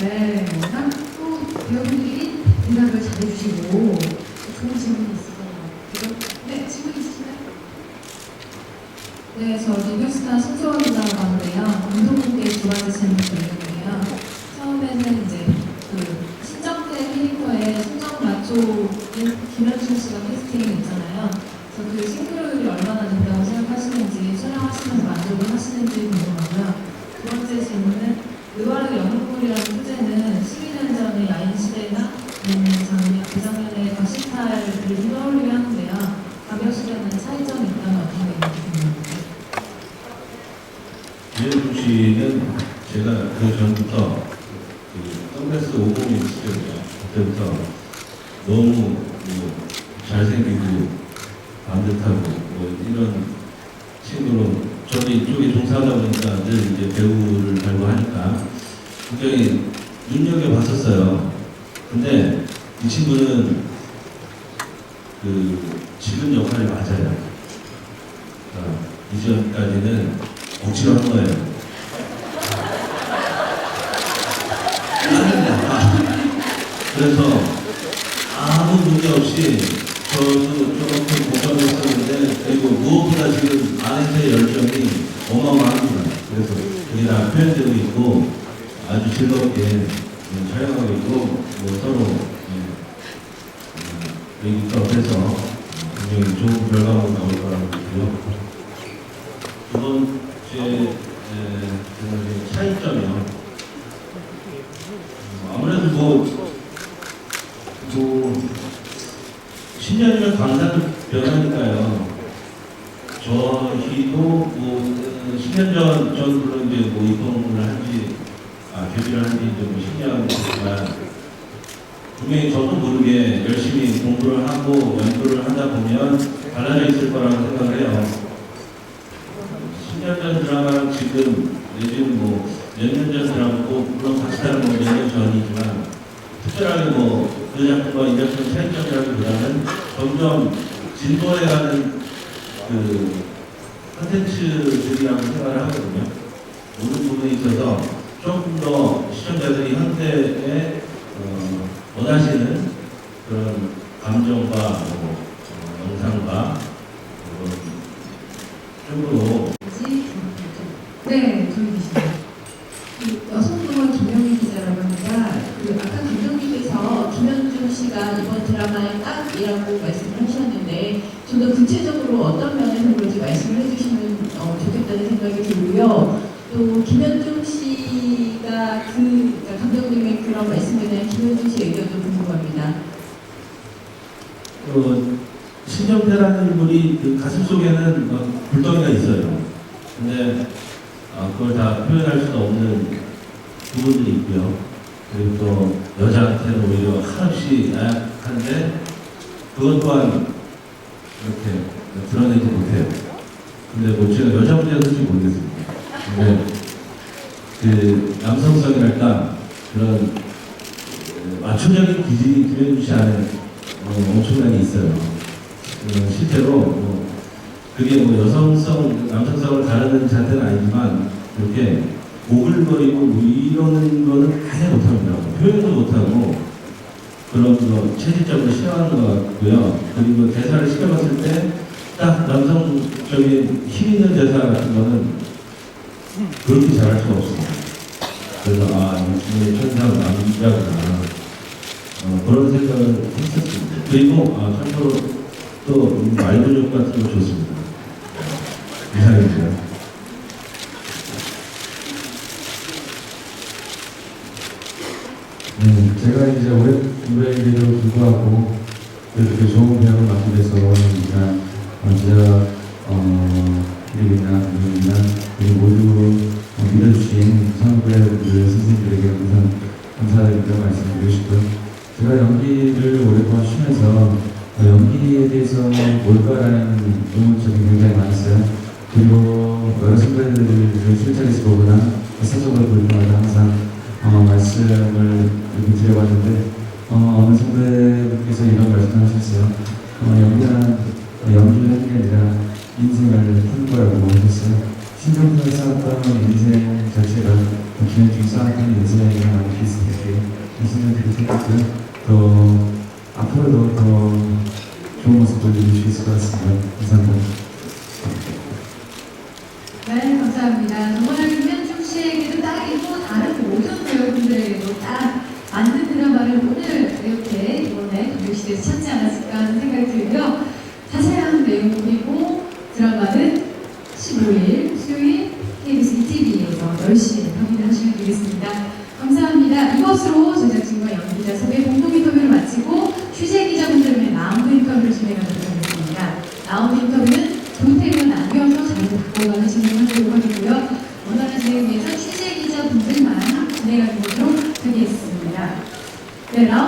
네, 또 배우분들이 대답을 잘해주시고 좋은 질문이 있을 것 같아요. 네, 질문 있으시나요? 네, 저 리뷰스타 신조원이라고 하는데요. 감독님께 두 가지 질문 드리는데요. 처음에는 이제 그 신정대 캐릭터의 신정 마초인 김현준 씨가 캐스팅이 있잖아요. 그래서 그 싱크로율이 얼마나 된다고 생각하시는지 촬영하시면서 만족을 하시는지 궁금하고요. 두 번째 질문은 의화를 영웅물이라는 소재는 12년 전의 야인 시대나 아니면 작년, 그 작년의 더시탈을 떠올리게 하는데요. 가격 시대는 차이점이 있다면 어떻게 생각하십니까? 이현주 씨는 제가 그 전부터 그 컴레스 501 시절이요. 그때부터 너무 뭐 잘생기고 반듯하고 뭐 이런 친구로 저는 이쪽에 종사하다 보니까 늘 이제 배우를 달고 하니까 굉장히 눈여겨봤었어요. 근데 이 친구는 그 지금 역할이 맞아요. 어, 이전까지는 억지로 한 거예요. 그래서 아무 문제 없이 저도 조금 공감했었는데 그리고 무엇보다 지금 아내의 열정이 어마어마합니다. 그래서 그게 다 표현되고 있고 아주 즐겁게 음, 촬영하고 있고 뭐 서로 음, 음, 얘기해서 굉장히 좋은 결과가 나올 거라고 믿고요. 두번 강사도 변하니까요. 저희도 뭐 10년 전 전으로 이제 뭐 입봉을 한지 아 데뷔를 한지 이제 뭐 10년 됐지만 분명히 저도 모르게 열심히 공부를 하고 연구를 하다 보면 달라져 있을 거라고 생각을 해요. 10년 전 드라마랑 지금 요즘 뭐몇 년전 드라마고 물론 같이 다른 건몇년 전이지만 특별하게 뭐 그 작품과 이 작품 차이점이라기보다는 점점 진보해가는 그 컨텐츠들이라고 생각을 하거든요. 모든 부분에 있어서 조금 더 시청자들이 현대에 어, 원하시는 그런 감정과 뭐, 어, 영상과 그런 쪽으로 네, 저희 계십니다. 그 여성동원 김영희 기자라고 합니다. 그 아까 감독님께서 씨가 이번 드라마의 딱이라고 말씀을 하셨는데 좀 더 구체적으로 어떤 면에서 그런지 말씀을 해주시면 어, 좋겠다는 생각이 들고요. 또 김현준 씨가 그 그러니까 감독님의 그런 말씀에 대한 김현준 씨의 의견도 궁금합니다. 그 신정태라는 인물이 그 가슴 속에는 막 불덩이가 있어요. 근데 아, 그걸 다 표현할 수 없는 부분들이 있고요. 그리고 또 여자한테는 오히려 한없이 나약한데 그것 또한 이렇게 드러내지 못해요. 근데 뭐 제가 여자 문제는지 모르겠습니다. 근데 그 남성성이랄까 그런 기질이 김현주 씨 안에 어, 엄청나게 있어요. 어, 실제로 뭐 그게 뭐 여성성, 남성성을 가르는 자세는 아니지만 이렇게 오글거리고 뭐 이러는 거는 아예 못합니다. 표현도 못하고 그런 거 체질적으로 싫어하는 것 같고요. 그리고 대사를 시켜봤을 때 딱 남성적인 힘 있는 대사 같은 거는 그렇게 잘할 수가 없습니다. 그래서 아, 이 중에 천상 남자구나. 어, 그런 생각을 했었습니다. 그리고 아, 참고로 또 말근육 같은 거 좋습니다. 이상입니다. 네, 제가 이제 오래 노래에도 불구하고 이렇게 좋은 배우를 맡게 돼서 그냥 먼저 어, 일이나 누이나 우리 모두 어, 믿어주신 선배들 선생님들에게 항상 감사드린다고 말씀드리고 싶고요. 제가 연기를 오랫동안 쉬면서 어, 연기에 대해서 뭘까라는 의문점이 굉장히 많았어요. 그리고 여러 선배들을 술자리에서 보거나 사석을 볼 때마다 항상 어, 말씀을 이렇게 드려봤는데 어, 어느 선배님께서 이런 말씀을 하셨어요. 어, 연기는 어, 연기를 하는 게 아니라 인생을 푸는 거라고 하셨어요. 신정선에 살았던 인생 자체가 진행 중 쌓았던 예산이랑 많이 비슷하게 20년 생겼고요. 더 앞으로도 더 좋은 모습 보여드릴 수 있을 것 같습니다. 감사합니다. 네, 감사합니다. 정말 김현중 씨에게도 딱이고 다른 모든 배우분들에게도 딱 드라마를 오늘 이렇게 이번에 동료시대에서 찾지 않았을까 하는 생각이 들고요. 자세한 내용 그리고 드라마는 15일 수요일 KBS ETV에서 열심히 확인하시면 되겠습니다. 감사합니다. 이것으로 제작진과 연기자 섭외 공동 인터뷰를 마치고 취재 기자분들의 라운드 인터뷰를 진행하도록 하겠습니다. 라운드 인터뷰는 동태만 남겨서 자리를 바꿔가는 진행하도록 하겠고요. 원활한 진행 위해서 취재 기자분들만 진행하도록 하겠습니다. 네,